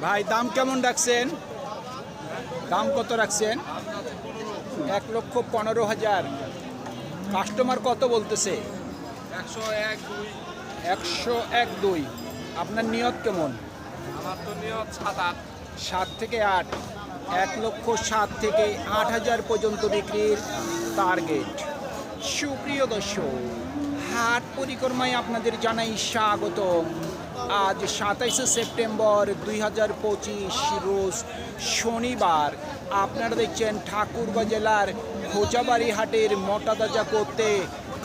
ভাই দাম কেমন রাখছেন? দাম কত রাখছেন? এক লক্ষ পনেরো হাজার। কাস্টমার কত বলতেছে? একশো এক দুই। একশো এক দুই। আপনার নিয়ত কেমন? আমার তো নিয়ত সাত আট। সাত থেকে আট। এক লক্ষ সাত থেকে আট হাজার পর্যন্ত বিক্রির টার্গেট সুপ্রিয় দর্শক হাট পরিক্রমায় আপনাদের জানাই স্বাগত আজ সাতাইশে সেপ্টেম্বর দুই হাজার পঁচিশ রোজ শনিবার। আপনারা দেখছেন ঠাকুরগাঁ জেলার খোঁচাবাড়ি হাটের মোটা তাজা করতে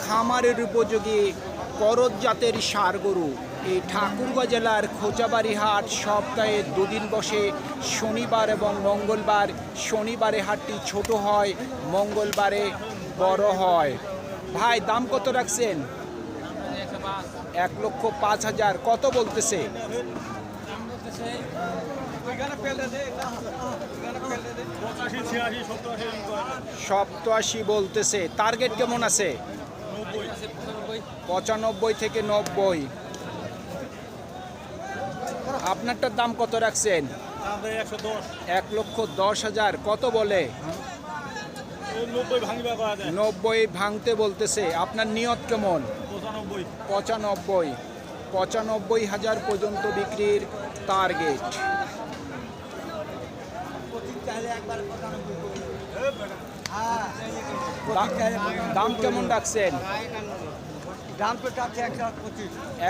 খামারের উপযোগী করজ জাতের সার গরু। এই ঠাকুরগাঁ জেলার খোঁচাবাড়ি হাট সপ্তাহে দুদিন বসে শনিবার এবং মঙ্গলবার। শনিবারে হাটটি ছোট হয়, মঙ্গলবারে বড় হয়। ভাই, দাম কত রাখছেন? এক লক্ষ পাঁচ হাজার। কত বলতেছে। সপ্তাশি বলতেছে। টার্গেট কেমন আছে? পঁচানব্বই থেকে নব্বই। আপনারটার দাম কত রাখছেন? এক লক্ষ দশ হাজার। কত বলে? নব্বই ভাঙতে বলতেছে। আপনার নিয়ত কেমন? পঁচানব্বই। পঁচানব্বই হাজার পর্যন্ত বিক্রির টার্গেট দাম কেমন রাখছেন? দাম তো চাচ্ছে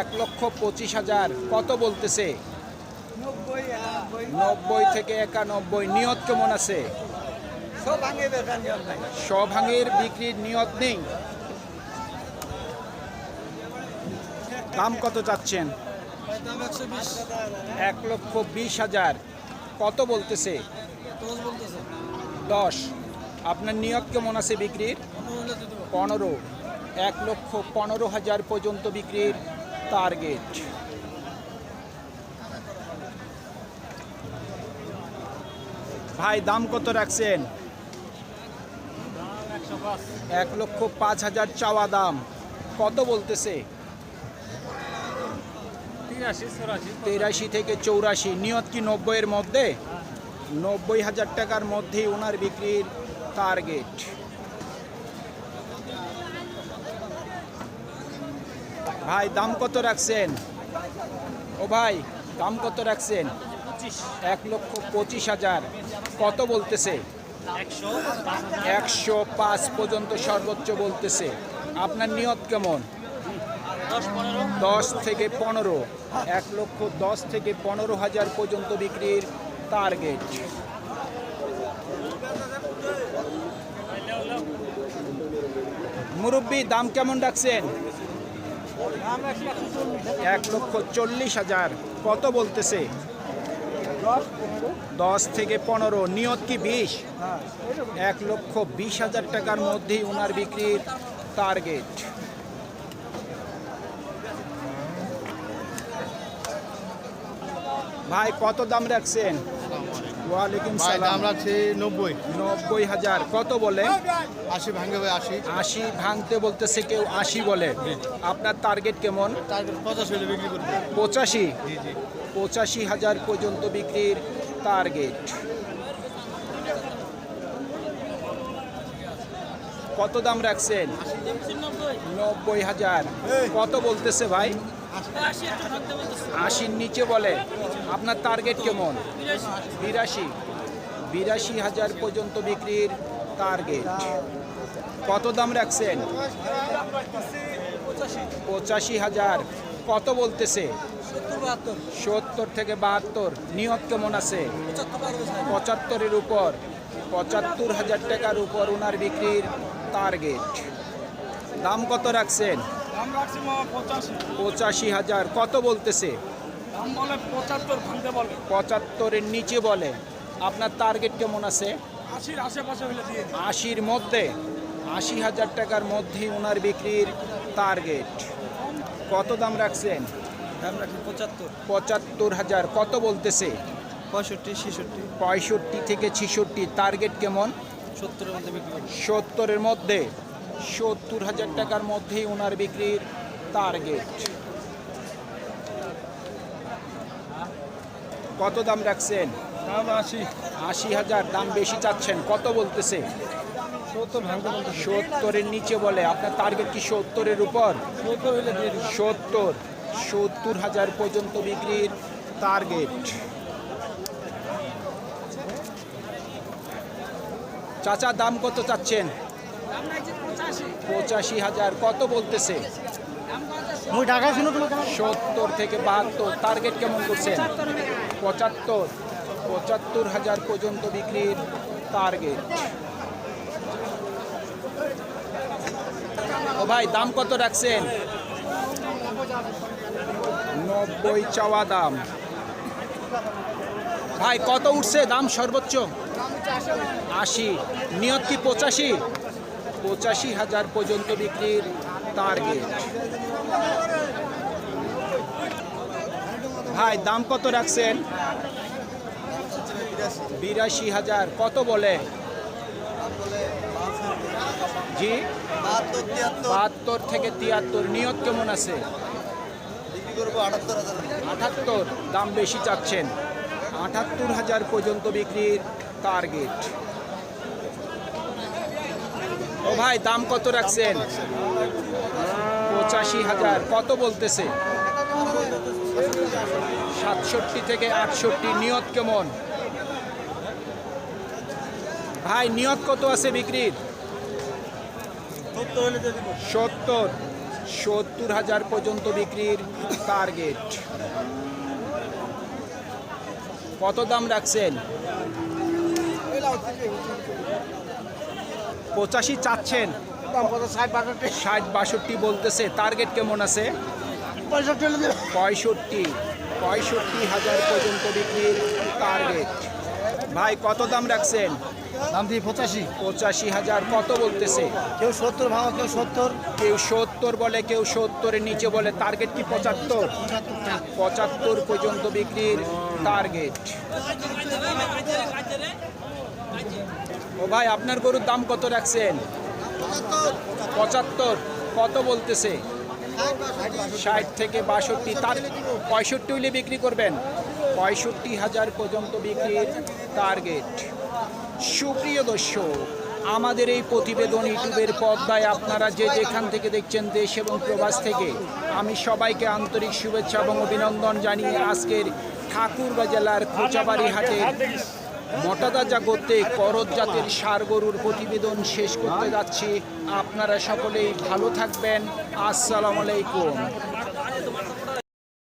এক লক্ষ পঁচিশ। হাজার। কত বলতেছে? নব্বই থেকে একানব্বই। নিয়ত কেমন আছে? সব ভাঙে বেকার নিয়ম নাই। সভাঙের বিক্রির নিয়ত নেই? দাম কত চাচ্ছেন? এক লক্ষ বিশ হাজার। কত বলতেছে? দশ। আপনার নিয়োগ কেমন আছে বিক্রির? পনেরো। এক লক্ষ পনেরো হাজার পর্যন্ত বিক্রির টার্গেট ভাই, দাম কত রাখছেন? এক লক্ষ পাঁচ হাজার চাওয়া দাম। কত বলতেছে? তিরাশি থেকে চৌরাশি নিয়ত কি নব্বইয়ের মধ্যে? নব্বই হাজার টাকার মধ্যেই ওনার বিক্রির টার্গেট ভাই দাম কত রাখছেন? ও ভাই দাম কত রাখছেন? এক লক্ষ পঁচিশ হাজার। কত বলতেছে? একশো পাঁচ পর্যন্ত সর্বোচ্চ বলতেছে। আপনার নিয়ত কেমন? দশ থেকে পনেরো। এক লক্ষ দশ থেকে পনেরো হাজার পর্যন্ত বিক্রির টার্গেট মুরব্বী দাম কেমন রাখছেন? এক লক্ষ চল্লিশ হাজার। কত বলতেছে? দশ থেকে পনেরো। নিয়ত কি বিশ? এক লক্ষ বিশ হাজার টাকার মধ্যেই ওনার বিক্রির টার্গেট ভাই কত দাম রাখছেন? ওয়ালাইকুম ভাই দাম সালাম নব্বই। নব্বই হাজার। কত বলে? আশি ভাঙবে ভাই আশি। আশি ভাঙতে বলতেছে কেউ আশি বলে। আপনার টার্গেট কেমন? টার্গেট পঞ্চাশ হলে বিক্রি করব পঁচাশি? জি জি। পঁচাশি হাজার পর্যন্ত বিক্রির টার্গেট কত দাম রাখছেন? নব্বই হাজার। কত বলতেছে ভাই? আশির নিচে বলে। আপনার টার্গেট কেমন? বিরাশি। বিরাশি হাজার পর্যন্ত বিক্রির টার্গেট কত দাম রাখছেন? পঁচাশি হাজার। কত বলতেছে? সত্তর থেকে বাহাত্তর। নিয়ত কেমন আছে? পঁচাত্তরের উপর। পঁচাত্তর হাজার টাকার উপর ওনার বিক্রির টার্গেট দাম কত রাখছেন? পঁচাশি। পঁচাশি হাজার। কত বলতেছে? দাম বলে পঁচাত্তর ভাঙতে বলে পঁচাত্তরের নিচে বলে। আপনার টার্গেট কেমন আছে? আশির আশেপাশে হলে দিয়ে দিই। আশির মধ্যে? আশি হাজার টাকার মধ্যেই ওনার বিক্রির টার্গেট কত দাম রাখছেন? দাম পঁচাত্তর। পঁচাত্তর হাজার। কত বলতেছে? পঁয়ষট্টি ছেষট্টি। পঁয়ষট্টি থেকে ছিষট্টি। টার্গেট কেমন? সত্তরের মধ্যে সত্তরের মধ্যে। সত্তর হাজার টাকার মধ্যেই ওনার বিক্রির টার্গেট কত দাম রাখছেন? দাম আশি। আশি হাজার দাম বেশি চাচ্ছেন। কত বলতেছে? সত্তরের নিচে বলে। আপনার টার্গেট কি সত্তরের উপর? সত্তর সত্তর। হাজার পর্যন্ত বিক্রির টার্গেট চাচা দাম কত চাচ্ছেন? পঁচাশি হাজার কত বলতেছে? সত্তর থেকে বাহাত্তর টার্গেট কেমন করছেন পঁচাত্তর। পঁচাত্তর হাজার পর্যন্ত বিক্রির টার্গেট ও ভাই দাম কত রাখছেন? নব্বই চাওয়া দাম। ভাই কত উঠছে দাম সর্বোচ্চ? আশি। নিয়ত কি পঁচাশি? পঁচাশি হাজার পর্যন্ত বিক্রির টার্গেট ভাই, দাম কত রাখছেন? বিরাশি হাজার। কত বলে? জি? বাহাত্তর থেকে তিয়াত্তর। নিয়ত কেমন আছে? আটাত্তর। দাম বেশি চাচ্ছেন। আটাত্তর হাজার পর্যন্ত বিক্রির টার্গেট ও ভাই, দাম কত রাখছেন? পঁচাশি হাজার। কত বলতেছে? সাতষট্টি থেকে আটষট্টি। নিয়ত কেমন? ভাই, নিয়ত কত আছে বিক্রির? সত্তর। সত্তর হাজার পর্যন্ত বিক্রির টার্গেট কত দাম রাখছেন? পঁচাশি চাচ্ছেন। ষাট বাষট্টি ষাট বাষট্টি বলতেছে। টার্গেট কেমন আছে? পঁয়ষট্টি। পঁয়ষট্টি পঁয়ষট্টি হাজার পর্যন্ত বিক্রির টার্গেট ভাই কত দাম রাখছেন? দাম দিয়ে পঁচাশি। পঁচাশি হাজার কত বলতেছে? কেউ সত্তর ভাঙো কেউ সত্তর। কেউ সত্তর বলে কেউ সত্তরের নিচে বলে টার্গেট কি পঁচাত্তর? পঁচাত্তর পর্যন্ত বিক্রির টার্গেট ও ভাই, আপনার গরুর দাম কত রাখছেন? পঁচাত্তর। কত বলতেছে? ষাট থেকে বাষট্টি। তার পঁয়ষট্টি হইলে বিক্রি করবেন। পঁয়ষট্টি হাজার পর্যন্ত বিক্রির টার্গেট সুপ্রিয় দর্শক, আমাদের এই প্রতিবেদন ইউটিউবের পর্দায় আপনারা যে যেখান থেকে দেখছেন দেশ এবং প্রবাস থেকে, আমি সবাইকে আন্তরিক শুভেচ্ছা এবং অভিনন্দন জানিয়ে আজকের ঠাকুরগাঁ জেলার কোচাবাড়ি হাটে মোটাতাজা করতে করজ জাতের সার গরুর প্রতিবেদন শেষ করতে যাচ্ছি। আপনারা সকলেই ভালো থাকবেন। আসসালামু আলাইকুম।